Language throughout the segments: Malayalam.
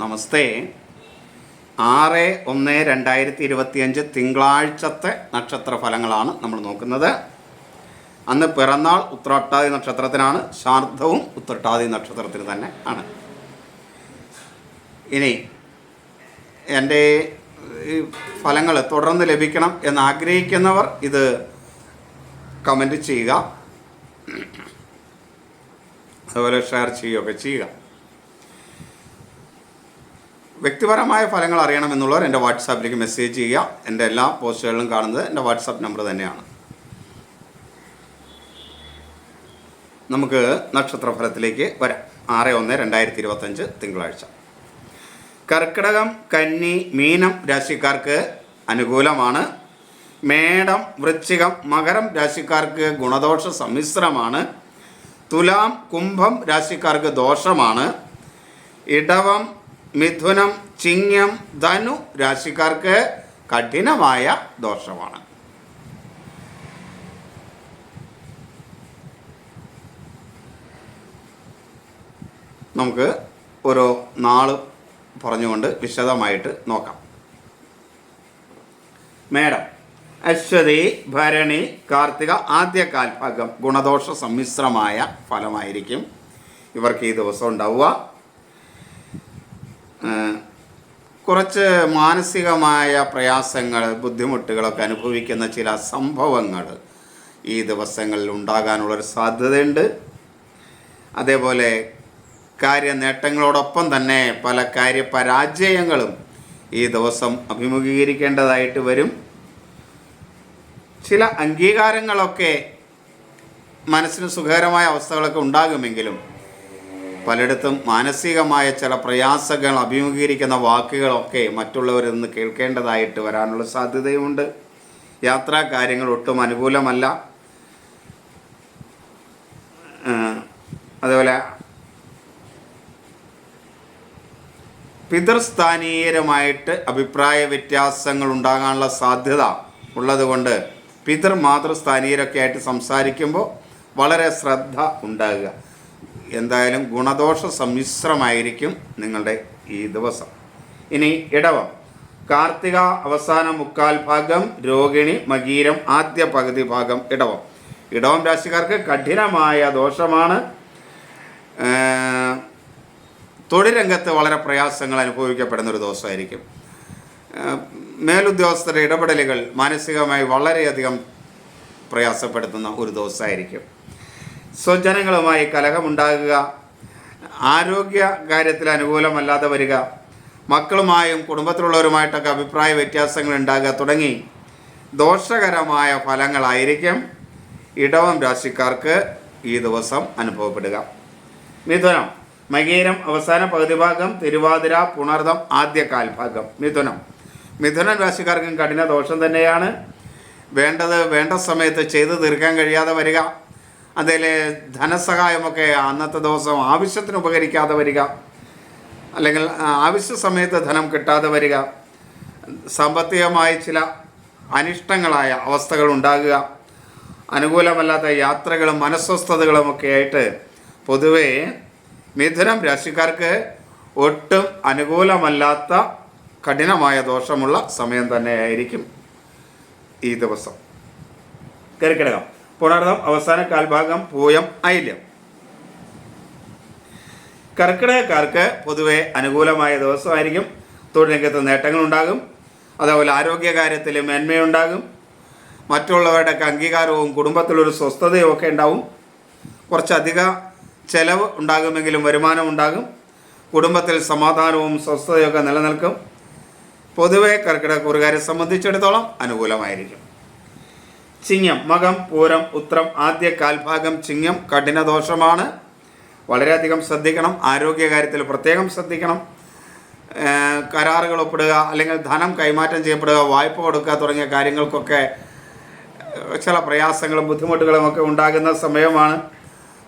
നമസ്തേ. ആറ് ഒന്ന് രണ്ടായിരത്തി ഇരുപത്തിയഞ്ച് തിങ്കളാഴ്ചത്തെ നക്ഷത്ര ഫലങ്ങളാണ് നമ്മൾ നോക്കുന്നത്. അന്ന് പിറന്നാൾ ഉത്രട്ടാതി നക്ഷത്രത്തിനാണ് ശാർദ്ധവും ഉത്രട്ടാതി നക്ഷത്രത്തിന് തന്നെ ആണ്. ഇനി എന്റെ ഈ ഫലങ്ങൾ തുടർന്ന് ലഭിക്കണം എന്ന് ആഗ്രഹിക്കുന്നവർ ഇത് കമന്റ് ചെയ്യുക. അതുപോലെ ഷെയർ ചെയ്യുകയൊക്കെ ചെയ്യുക. വ്യക്തിപരമായ ഫലങ്ങൾ അറിയണമെന്നുള്ളവർ എന്റെ വാട്സാപ്പിലേക്ക് മെസ്സേജ് ചെയ്യുക. എന്റെ എല്ലാ പോസ്റ്റുകളിലും കാണുന്നത് എന്റെ വാട്സാപ്പ് നമ്പർ തന്നെയാണ്. നമുക്ക് നക്ഷത്രഫലത്തിലേക്ക് വരാം. ആറ് ഒന്ന് രണ്ടായിരത്തി ഇരുപത്തഞ്ച് തിങ്കളാഴ്ച. കർക്കിടകം കന്നി മീനം രാശിക്കാർക്ക് അനുകൂലമാണ്. മേടം വൃശ്ചികം മകരം രാശിക്കാർക്ക് ഗുണദോഷ സമ്മിശ്രമാണ്. തുലാം കുംഭം രാശിക്കാർക്ക് ദോഷമാണ്. ഇടവം മിഥുനം ചിങ്ങം ധനു രാശിക്കാർക്ക് കഠിനമായ ദോഷമാണ്. നമുക്ക് ഓരോ നാൾ പറഞ്ഞുകൊണ്ട് വിശദമായിട്ട് നോക്കാം. മേഡം അശ്വതി ഭരണി കാർത്തിക ആദ്യ കാൽഭാഗം ഗുണദോഷ സമ്മിശ്രമായ ഫലമായിരിക്കും. ഇവർക്ക് ഈ ദിവസം ഉണ്ടാവുക. കുറച്ച് മാനസികമായ പ്രയാസങ്ങൾ ബുദ്ധിമുട്ടുകളൊക്കെ അനുഭവിക്കുന്ന ചില സംഭവങ്ങൾ ഈ ദിവസങ്ങളിൽ ഉണ്ടാകാനുള്ളൊരു സാധ്യതയുണ്ട്. അതേപോലെ കാര്യനേട്ടങ്ങളോടൊപ്പം തന്നെ പല കാര്യപരാജയങ്ങളും ഈ ദിവസം അഭിമുഖീകരിക്കേണ്ടതായിട്ട് വരും. ചില അംഗീകാരങ്ങളൊക്കെ മനസ്സിന് സുഖകരമായ അവസ്ഥകളൊക്കെ ഉണ്ടാകുമെങ്കിലും പലയിടത്തും മാനസികമായ ചില പ്രയാസങ്ങൾ അഭിമുഖീകരിക്കുന്ന വാക്കുകളൊക്കെ മറ്റുള്ളവരിൽ നിന്ന് കേൾക്കേണ്ടതായിട്ട് വരാനുള്ള സാധ്യതയുമുണ്ട്. യാത്രാ കാര്യങ്ങൾ ഒട്ടും അനുകൂലമല്ല. അതുപോലെ പിതൃസ്ഥാനീയരുമായിട്ട് അഭിപ്രായ വ്യത്യാസങ്ങൾ ഉണ്ടാകാനുള്ള സാധ്യത ഉള്ളതുകൊണ്ട് പിതൃ മാതൃസ്ഥാനീയരൊക്കെ ആയിട്ട് സംസാരിക്കുമ്പോൾ വളരെ ശ്രദ്ധ ഉണ്ടാകുക. എന്തായാലും ഗുണദോഷ സമ്മിശ്രമായിരിക്കും നിങ്ങളുടെ ഈ ദിവസം. ഇനി ഇടവം. കാർത്തിക അവസാന മുക്കാൽ ഭാഗം രോഹിണി മകീരം ആദ്യ പകുതി ഭാഗം ഇടവം. ഇടവം രാശിക്കാർക്ക് കഠിനമായ ദോഷമാണ്. തൊഴിലംഗത്ത് വളരെ പ്രയാസങ്ങൾ അനുഭവിക്കപ്പെടുന്ന ഒരു ദിവസമായിരിക്കും. മേലുദ്യോഗസ്ഥരുടെ ഇടപെടലുകൾ മാനസികമായി വളരെയധികം പ്രയാസപ്പെടുത്തുന്ന ഒരു ദിവസമായിരിക്കും. സ്വജനങ്ങളുമായി കലഹമുണ്ടാകുക. ആരോഗ്യ കാര്യത്തിൽ അനുകൂലമല്ലാതെ വരിക. മക്കളുമായും കുടുംബത്തിലുള്ളവരുമായിട്ടൊക്കെ അഭിപ്രായ വ്യത്യാസങ്ങൾ ഉണ്ടാകുക തുടങ്ങി. ദോഷകരമായ ഫലങ്ങളായിരിക്കും ഇടവം രാശിക്കാർക്ക് ഈ ദിവസം അനുഭവപ്പെടുക. മിഥുനം മകീരം അവസാന പകുതി ഭാഗം തിരുവാതിര പുണർദം ആദ്യ കാൽഭാഗം മിഥുനം മിഥുനം രാശിക്കാർക്കും കഠിന ദോഷം തന്നെയാണ്. വേണ്ടത് വേണ്ട സമയത്ത് ചെയ്തു തീർക്കാൻ കഴിയാതെ വരിക. അതിൽ ധനസഹായമൊക്കെ അന്നത്തെ ദിവസം ആവശ്യത്തിന് ഉപകരിക്കാതെ വരിക. അല്ലെങ്കിൽ ആവശ്യ സമയത്ത് ധനം കിട്ടാതെ വരിക. സാമ്പത്തികമായി ചില അനിഷ്ടങ്ങളായ അവസ്ഥകൾ ഉണ്ടാകുക. അനുകൂലമല്ലാത്ത യാത്രകളും മനസ്വസ്ഥതകളും ഒക്കെ ആയിട്ട് പൊതുവേ മിഥുനം രാശിക്കാർക്ക് ഒട്ടും അനുകൂലമല്ലാത്ത കഠിനമായ ദോഷമുള്ള സമയം തന്നെയായിരിക്കും ഈ ദിവസം. കർക്കിടകം പുണർദം അവസാന കാൽഭാഗം പൂയം ഐല്യം കർക്കിടകക്കാർക്ക് പൊതുവെ അനുകൂലമായ ദിവസമായിരിക്കും. തൊഴിലംഗത്ത് നേട്ടങ്ങളുണ്ടാകും. അതേപോലെ ആരോഗ്യകാര്യത്തിൽ മേന്മയുണ്ടാകും. മറ്റുള്ളവരുടെയൊക്കെ അംഗീകാരവും കുടുംബത്തിലൊരു സ്വസ്ഥതയും ഒക്കെ ഉണ്ടാവും. കുറച്ചധിക ചെലവ് ഉണ്ടാകുമെങ്കിലും വരുമാനം ഉണ്ടാകും. കുടുംബത്തിൽ സമാധാനവും സ്വസ്ഥതയൊക്കെ നിലനിൽക്കും. പൊതുവെ കർക്കിടക കുറുകാരെ സംബന്ധിച്ചിടത്തോളം അനുകൂലമായിരിക്കും. ചിങ്ങം മകം പൂരം ഉത്രം ആദ്യ കാൽഭാഗം ചിങ്ങം കഠിനദോഷമാണ്. വളരെയധികം ശ്രദ്ധിക്കണം. ആരോഗ്യകാര്യത്തിൽ പ്രത്യേകം ശ്രദ്ധിക്കണം. കരാറുകൾ ഒപ്പിടുക അല്ലെങ്കിൽ ധനം കൈമാറ്റം ചെയ്യപ്പെടുക വായ്പ കൊടുക്കുക തുടങ്ങിയ കാര്യങ്ങൾക്കൊക്കെ ചില പ്രയാസങ്ങളും ബുദ്ധിമുട്ടുകളും ഒക്കെ ഉണ്ടാകുന്ന സമയമാണ്.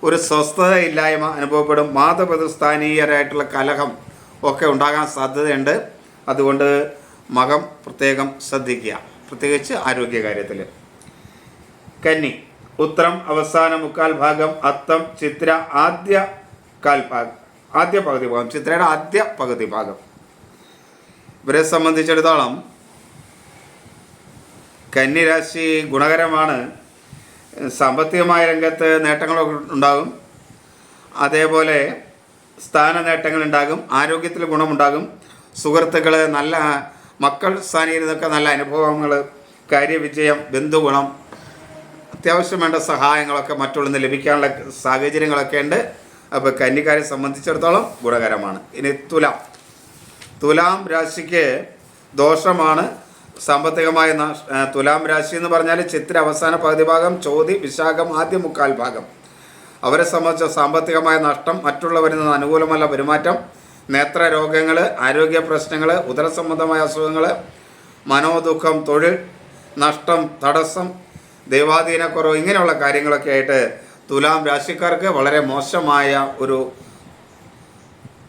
ഒരു സ്വസ്ഥതയില്ലായ്മ അനുഭവപ്പെടും. മാതപിതൃസ്ഥാനീയരായിട്ടുള്ള കലഹം ഒക്കെ ഉണ്ടാകാൻ സാധ്യതയുണ്ട്. അതുകൊണ്ട് മകം പ്രത്യേകം ശ്രദ്ധിക്കുക. പ്രത്യേകിച്ച് ആരോഗ്യകാര്യത്തിൽ. കന്നി. ഉത്തരം അവസാന മുക്കാൽ ഭാഗം അത്തം ചിത്ര ആദ്യ കാൽ ഭാഗം. ആദ്യ പകുതി ഭാഗം ചിത്രയുടെ ആദ്യ പകുതി ഭാഗം. ഇവരെ സംബന്ധിച്ചിടത്തോളം കന്നിരാശി ഗുണകരമാണ്. സാമ്പത്തികമായ രംഗത്ത് നേട്ടങ്ങളൊക്കെ ഉണ്ടാകും. അതേപോലെ സ്ഥാന നേട്ടങ്ങൾ ഉണ്ടാകും. ആരോഗ്യത്തിൽ ഗുണമുണ്ടാകും. സുഹൃത്തുക്കൾ നല്ല മക്കൾ സ്ഥാനീയതൊക്കെ നല്ല അനുഭവങ്ങൾ കാര്യവിജയം ബന്ധുഗുണം അത്യാവശ്യം വേണ്ട സഹായങ്ങളൊക്കെ മറ്റുള്ള ലഭിക്കാനുള്ള സാഹചര്യങ്ങളൊക്കെ ഉണ്ട്. അപ്പോൾ കന്നിക്കാരെ സംബന്ധിച്ചിടത്തോളം ഗുണകരമാണ്. ഇനി തുലാം. തുലാം രാശിക്ക് ദോഷമാണ്. സാമ്പത്തികമായ തുലാം രാശി എന്ന് പറഞ്ഞാൽ ചിത്ര അവസാന പകുതി ഭാഗം ചോതി വിശാഖം ആദ്യ മുക്കാൽ ഭാഗം. അവരെ സംബന്ധിച്ച സാമ്പത്തികമായ നഷ്ടം മറ്റുള്ളവരിൽ നിന്ന് അനുകൂലമല്ല പെരുമാറ്റം. നേത്ര രോഗങ്ങൾ ആരോഗ്യ പ്രശ്നങ്ങൾ ഉദരസംബന്ധമായ അസുഖങ്ങൾ മനോദുഃഖം തൊഴിൽ നഷ്ടം തടസ്സം ദൈവാധീനക്കുറവ് ഇങ്ങനെയുള്ള കാര്യങ്ങളൊക്കെ ആയിട്ട് തുലാം രാശിക്കാർക്ക് വളരെ മോശമായ ഒരു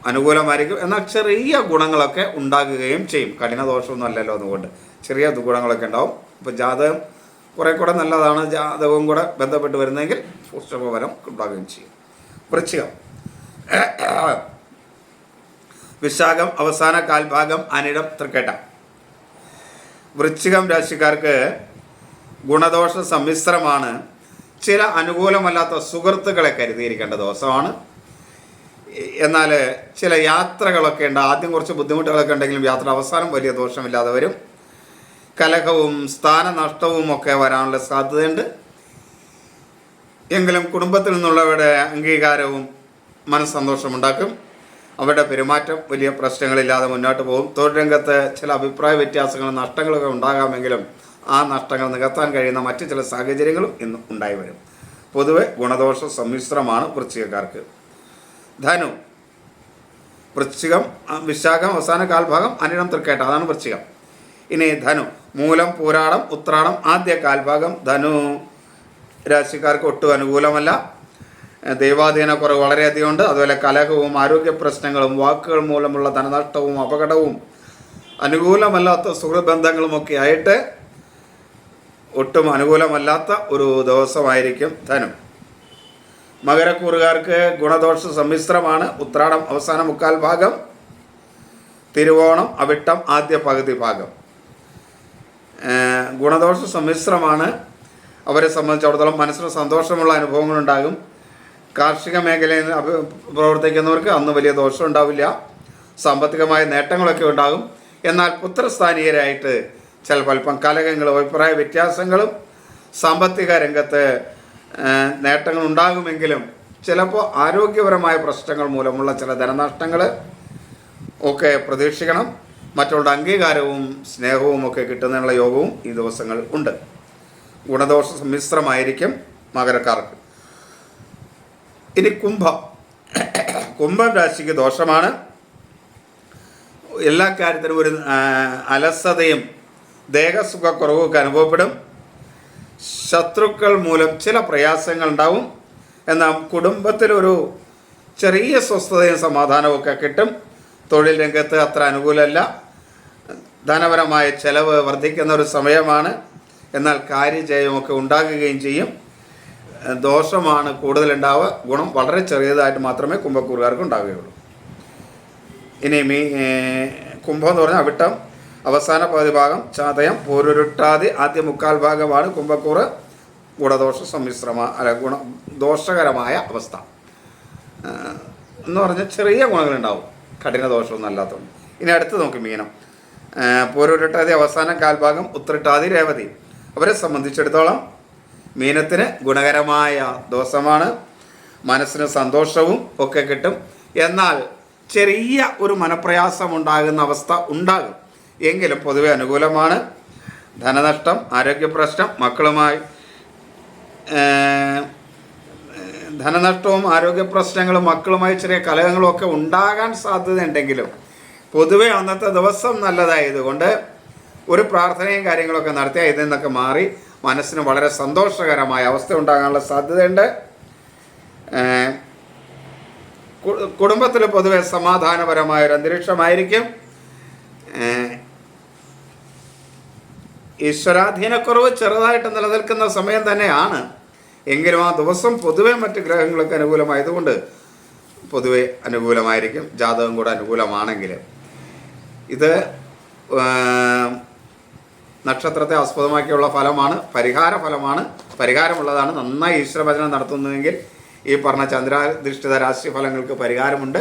അനുകൂലമായിരിക്കും. എന്നാൽ ചെറിയ ഗുണങ്ങളൊക്കെ ഉണ്ടാകുകയും ചെയ്യും. കഠിന ദോഷമൊന്നും അല്ലല്ലോ അതുകൊണ്ട്. ചെറിയ ഗുണങ്ങളൊക്കെ ഉണ്ടാവും. ഇപ്പോൾ ജാതകം കുറേ കൂടെ നല്ലതാണ്. ജാതകവും കൂടെ ബന്ധപ്പെട്ട് വരുന്നതെങ്കിൽ പുഷ്ടഫലം ഉണ്ടാകുകയും ചെയ്യും. വൃശ്ചികം. വിശാഖം അവസാന കാൽഭാഗം അനിടം തൃക്കേട്ട. വൃശ്ചികം രാശിക്കാർക്ക് ഗുണദോഷ സമ്മിശ്രമാണ്. ചില അനുകൂലമല്ലാത്ത സുഹൃത്തുക്കളെ കരുതിയിരിക്കേണ്ട ദിവസമാണ്. എന്നാൽ ചില യാത്രകളൊക്കെ ഉണ്ട്. ആദ്യം കുറച്ച് ബുദ്ധിമുട്ടുകളൊക്കെ ഉണ്ടെങ്കിലും യാത്ര അവസാനം വലിയ ദോഷമില്ലാതെ വരും. കലഹവും സ്ഥാനനഷ്ടവും ഒക്കെ വരാനുള്ള സാധ്യതയുണ്ട്. എങ്കിലും കുടുംബത്തിൽ നിന്നുള്ളവരുടെ അംഗീകാരവും മനസ്സന്തോഷമുണ്ടാക്കും. അവരുടെ പെരുമാറ്റം വലിയ പ്രശ്നങ്ങളില്ലാതെ മുന്നോട്ട് പോകും. തൊഴിൽ രംഗത്ത് ചില അഭിപ്രായ വ്യത്യാസങ്ങളും നഷ്ടങ്ങളൊക്കെ ഉണ്ടാകാമെങ്കിലും ആ നഷ്ടങ്ങൾ നികത്താൻ കഴിയുന്ന മറ്റു ചില സാഹചര്യങ്ങളും ഇന്ന് ഉണ്ടായി വരും. പൊതുവെ ഗുണദോഷ സമ്മിശ്രമാണ് വൃശ്ചികക്കാർക്ക്. ധനു വൃശ്ചികം വിശാഖം അവസാന കാൽഭാഗം അനിടം തൃക്കേട്ട അതാണ് വൃശ്ചികം. ഇനി ധനു മൂലം പൂരാടം ഉത്രാടം ആദ്യ കാൽഭാഗം ധനു രാശിക്കാർക്ക് ഒട്ടും അനുകൂലമല്ല. ദൈവാധീന കുറവ് വളരെയധികം ഉണ്ട്. അതുപോലെ കലഹവും ആരോഗ്യ പ്രശ്നങ്ങളും വാക്കുകൾ മൂലമുള്ള ധനനഷ്ടവും അപകടവും അനുകൂലമല്ലാത്ത സുഹൃബന്ധങ്ങളുമൊക്കെ ആയിട്ട് ഒട്ടും അനുകൂലമല്ലാത്ത ഒരു ദിവസമായിരിക്കും ധനു. മകരക്കൂറുകാർക്ക് ഗുണദോഷ സമ്മിശ്രമാണ്. ഉത്രാടം അവസാന മുക്കാൽ ഭാഗം തിരുവോണം അവിട്ടം ആദ്യ പകുതി ഭാഗം. ഗുണദോഷ സമ്മിശ്രമാണ്. അവരെ സംബന്ധിച്ചിടത്തോളം മനസ്സിന് സന്തോഷമുള്ള അനുഭവങ്ങളുണ്ടാകും. കാർഷിക മേഖലയിൽ പ്രവർത്തിക്കുന്നവർക്ക് അന്ന് വലിയ ദോഷം ഉണ്ടാവില്ല. സാമ്പത്തികമായ നേട്ടങ്ങളൊക്കെ ഉണ്ടാകും. എന്നാൽ പുത്രസ്ഥാനീയരായിട്ട് ചിലപ്പോൾ അല്പം കലഹങ്ങളും അഭിപ്രായ വ്യത്യാസങ്ങളും സാമ്പത്തിക രംഗത്ത് നേട്ടങ്ങൾ ഉണ്ടാകുമെങ്കിലും ചിലപ്പോൾ ആരോഗ്യപരമായ പ്രശ്നങ്ങൾ മൂലമുള്ള ചില ധനനഷ്ടങ്ങൾ ഒക്കെ പ്രതീക്ഷിക്കണം. മറ്റുള്ള അംഗീകാരവും സ്നേഹവും ഒക്കെ കിട്ടുന്നതിനുള്ള യോഗവും ഈ ദിവസങ്ങൾ ഉണ്ട്. ഗുണദോഷ സമ്മിശ്രമായിരിക്കും മകരക്കാർക്ക്. ഇനി കുംഭം. കുംഭം രാശിക്ക് ദോഷമാണ്. എല്ലാ കാര്യത്തിനും ഒരു അലസതയും ദേഹസുഖക്കുറവൊക്കെ അനുഭവപ്പെടും. ശത്രുക്കൾ മൂലം ചില പ്രയാസങ്ങൾ ഉണ്ടാവും എന്നാൽ കുടുംബത്തിലൊരു ചെറിയ സ്വസ്ഥതയും സമാധാനവും ഒക്കെ കിട്ടും. തൊഴിൽ രംഗത്ത് അത്ര അനുകൂലമല്ല. ധനപരമായ ചെലവ് വർദ്ധിക്കുന്ന ഒരു സമയമാണ്. എന്നാൽ കാര്യജയമൊക്കെ ഉണ്ടാകുകയും ചെയ്യും. ദോഷമാണ് കൂടുതലുണ്ടാവുക. ഗുണം വളരെ ചെറിയതായിട്ട് മാത്രമേ കുംഭക്കൂറുകാർക്ക് ഉണ്ടാവുകയുള്ളൂ. ഇനി മീ കുംഭം എന്ന് പറഞ്ഞാൽ അവിട്ടം. അവസാന പകുതി ഭാഗം ചാതയം പോരുരുട്ടാതി ആദ്യ മുക്കാൽ ഭാഗമാണ് കുംഭക്കൂറ് ഗുണദോഷ സമ്മിശ്രമ അല്ല ഗുണ ദോഷകരമായ അവസ്ഥ. എന്ന് പറഞ്ഞാൽ ചെറിയ ഗുണങ്ങളുണ്ടാവും. കഠിന ദോഷമൊന്നും അല്ലാത്തതുകൊണ്ട്. ഇനി അടുത്ത് നോക്കി മീനം. പോരുരുട്ടാതി അവസാന കാൽഭാഗം ഉത്രട്ടാതി രേവതി. അവരെ സംബന്ധിച്ചിടത്തോളം മീനത്തിന് ഗുണകരമായ ദോഷമാണ്. മനസ്സിന് സന്തോഷവും ഒക്കെ കിട്ടും. എന്നാൽ ചെറിയ ഒരു മനപ്രയാസം ഉണ്ടാകുന്ന അവസ്ഥ ഉണ്ടാകും. എങ്കിലും പൊതുവെ അനുകൂലമാണ്. ധനനഷ്ടം ആരോഗ്യ പ്രശ്നം മക്കളുമായി ധനനഷ്ടവും ആരോഗ്യ പ്രശ്നങ്ങളും മക്കളുമായി ചെറിയ കലഹങ്ങളും ഒക്കെ ഉണ്ടാകാൻ സാധ്യതയുണ്ടെങ്കിലും പൊതുവെ അന്നത്തെ ദിവസം നല്ലതായതുകൊണ്ട് ഒരു പ്രാർത്ഥനയും കാര്യങ്ങളൊക്കെ നടത്തിയാൽ ഇതിൽ നിന്നൊക്കെ മാറി മനസ്സിന് വളരെ സന്തോഷകരമായ അവസ്ഥ ഉണ്ടാകാനുള്ള സാധ്യതയുണ്ട്. കുടുംബത്തിൽ പൊതുവെ സമാധാനപരമായ ഒരു അന്തരീക്ഷമായിരിക്കും. ഈശ്വരാധീനക്കുറവ് ചെറുതായിട്ട് നിലനിൽക്കുന്ന സമയം തന്നെയാണ്. എങ്കിലും ആ ദിവസം പൊതുവെ മറ്റ് ഗ്രഹങ്ങൾക്ക് അനുകൂലമായതുകൊണ്ട് പൊതുവെ അനുകൂലമായിരിക്കും. ജാതകം കൂടെ അനുകൂലമാണെങ്കിൽ. ഇത് നക്ഷത്രത്തെ ആസ്പദമാക്കിയുള്ള ഫലമാണ് പരിഹാര ഫലമാണ് പരിഹാരമുള്ളതാണ്. നന്നായി ഈശ്വരഭജനം നടത്തുന്നുവെങ്കിൽ ഈ പറഞ്ഞ ചന്ദ്രാധിഷ്ഠിത രാശി ഫലങ്ങൾക്ക് പരിഹാരമുണ്ട്.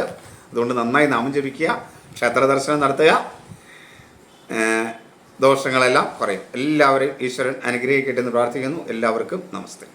അതുകൊണ്ട് നന്നായി നാമം ജപിക്കുക ക്ഷേത്ര ദർശനം നടത്തുക. ദോഷങ്ങളെല്ലാം കുറയും. എല്ലാവരെയും ഈശ്വരൻ അനുഗ്രഹിക്കട്ടെ എന്ന് പ്രാർത്ഥിക്കുന്നു. എല്ലാവർക്കും നമസ്തേ.